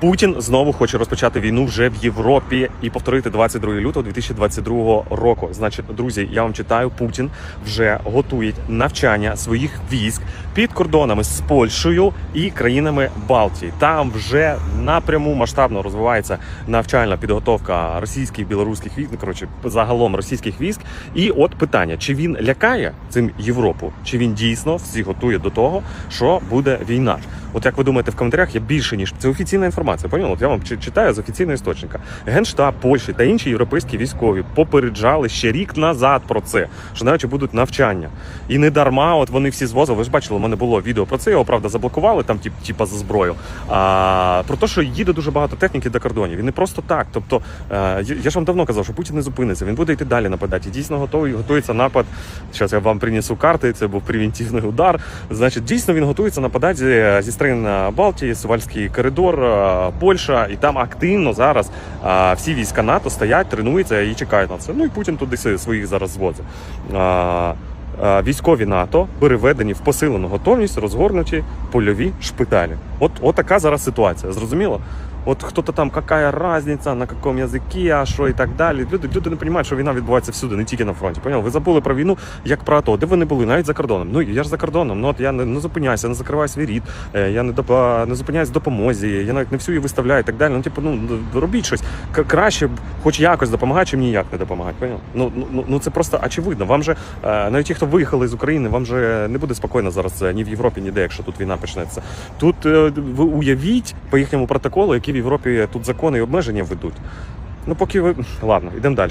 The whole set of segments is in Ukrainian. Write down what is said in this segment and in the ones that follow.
Путін знову хоче розпочати війну вже в Європі і повторити 22 лютого 2022 року. Значить, друзі, я вам читаю, Путін вже готує навчання своїх військ під кордонами з Польщею і країнами Балтії. Там вже напряму масштабно розвивається навчальна підготовка російських білоруських військ. ну, Коротше, загалом російських військ. І от питання: чи він лякає цим Європу, чи він дійсно всіх готує до того, що буде війна? От як ви думаєте, в коментарях є більше ніж це офіційна інформація. Поняли? От я вам читаю з офіційного істочника. Генштаб Польщі та інші європейські військові попереджали ще рік назад про це, що навіть будуть навчання. І не дарма, от вони всі звозили. Ви ж бачили, у мене було відео про це. Його правда заблокували там, тип, типа за зброю. А про те, що їде дуже багато техніки до кордонів. І не просто так. Тобто, е, я- ж вам давно казав, що Путін не зупиниться. Він буде йти далі нападати. І дійсно готовий готується напад. Зараз я вам принесу карти. Це був превентивний удар. Значить, дійсно він готується нападати зі, зі сторін е, Балтії, Сувальський коридор, е, Польща, і там активно зараз всі війська НАТО стоять, тренуються і чекають на це. Ну і Путін туди своїх зараз звозить. Військові НАТО переведені в посилену готовність, розгорнуті польові шпиталі. От, от така зараз ситуація. Зрозуміло? От хто-то там, яка різниця, на якому язикі, а що і так далі. Люди, люди не розуміють, що війна відбувається всюди, не тільки на фронті. Поняли? Ви забули про війну як про АТО, де ви не були, навіть за кордоном. Ну я ж за кордоном. Ну от я не, не зупиняюся, не закриваю свій рід, е, я не допа, не зупиняюсь в допомозі, я навіть не всю її виставляю і так далі. Ну, типу, ну робіть щось. Краще хоч якось допомагати, чим ніяк не допомагати. Поняли? Ну, ну, ну, ну це просто очевидно. Вам же е, навіть ті, хто виїхали з України, вам же не буде спокійно зараз е, ні в Європі, ніде, якщо тут війна почнеться. Тут ви уявіть по їхньому протоколу, які в Європі тут закони і обмеження ведуть. Ну, поки ви ладно, йдемо далі.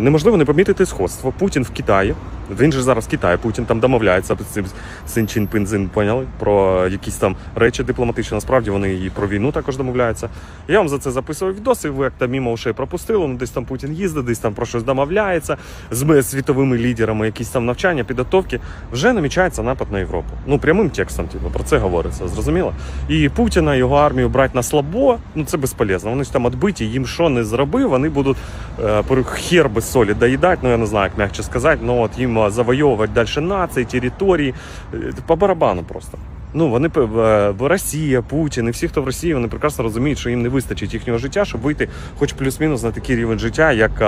Неможливо не помітити сходство. Путін в Китаї. Він же зараз в Китаї. Путін там домовляється з цим Син Чин Пинзин, поняли? Про якісь там речі дипломатичні. Насправді вони і про війну також домовляються. Я вам за це записував відоси. Ви як там мимо ушей пропустили. Ну десь там Путін їздить, десь там про щось домовляється з світовими лідерами, якісь там навчання, підготовки. Вже намічається напад на Європу. Ну прямим текстом, типу, про це говориться. Зрозуміло? І Путіна, його армію брати на слабо, ну це безполезно. Вони ж там відбиті, їм що не зробив, вони будуть е, хер без солі доїдати, ну я не знаю, як м'якше сказати, ну от їм е, завойовувати далі нації, території, е, по барабану просто. Ну, вони Росія, Путін і всі, хто в Росії, вони прекрасно розуміють, що їм не вистачить їхнього життя, щоб вийти хоч плюс-мінус на такий рівень життя, як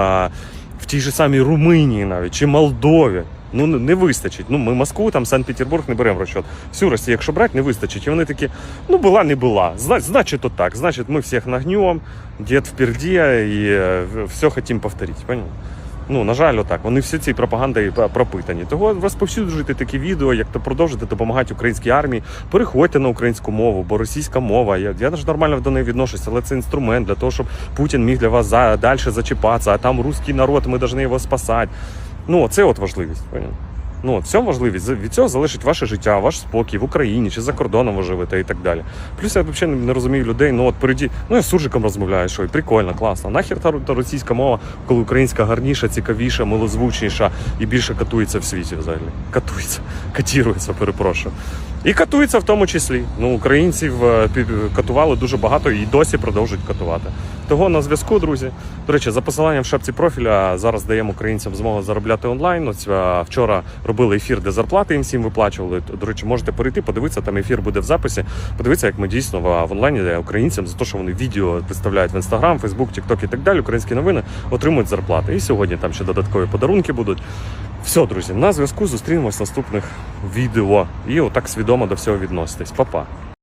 в тій же самій Румунії навіть чи Молдові. Ну не- вистачить. Ну ми Москву, там Санкт-Петербург не беремо в розчет. Всю Росію, якщо брати, не вистачить. І вони такі, ну була, не була. Зна- Значить, то так. Значить, ми всіх нагнем, дід впереді, і е, все хотім повторити. Понял? Ну, на жаль, отак. Вони всі ці пропагандою пропитані. Того розповсюджуйте такі відео, як то продовжити допомагати українській армії. Переходьте на українську мову, бо російська мова. Я, я ж нормально до неї відношуся, але це інструмент для того, щоб Путін міг для вас за, далі зачіпатися, а там русський народ, ми повинні його спасати. Ну, це от важливість. Понял? Ну, важливість. За- Від цього залежить ваше життя, ваш спокій в Україні чи за кордоном ви живете і так далі. Плюс я взагалі не розумію людей. Ну от переді, ну я з суржиком розмовляю, що і прикольно, класно. Нахер та, та російська мова, коли українська гарніша, цікавіша, милозвучніша і більше катується в світі взагалі. Катується, катірується, перепрошую. І катується в тому числі. Ну, українців е, катували дуже багато і досі продовжують катувати. Того на зв'язку, друзі. До речі, за посиланням в шапці профіля зараз даємо українцям змогу заробляти онлайн. Ось е, вчора робили ефір, де зарплати їм всім виплачували. До речі, можете перейти, подивитися, там ефір буде в записі. Подивитися, як ми дійсно в, в онлайні українцям за те, що вони відео виставляють в інстаграм, Фейсбук, Тікток і так далі. Українські новини отримують зарплати. І сьогодні там ще додаткові подарунки будуть. Все, друзі, на зв'язку зустрінемось в наступних відео. І отак свідомо до всього відноситесь. Па-па.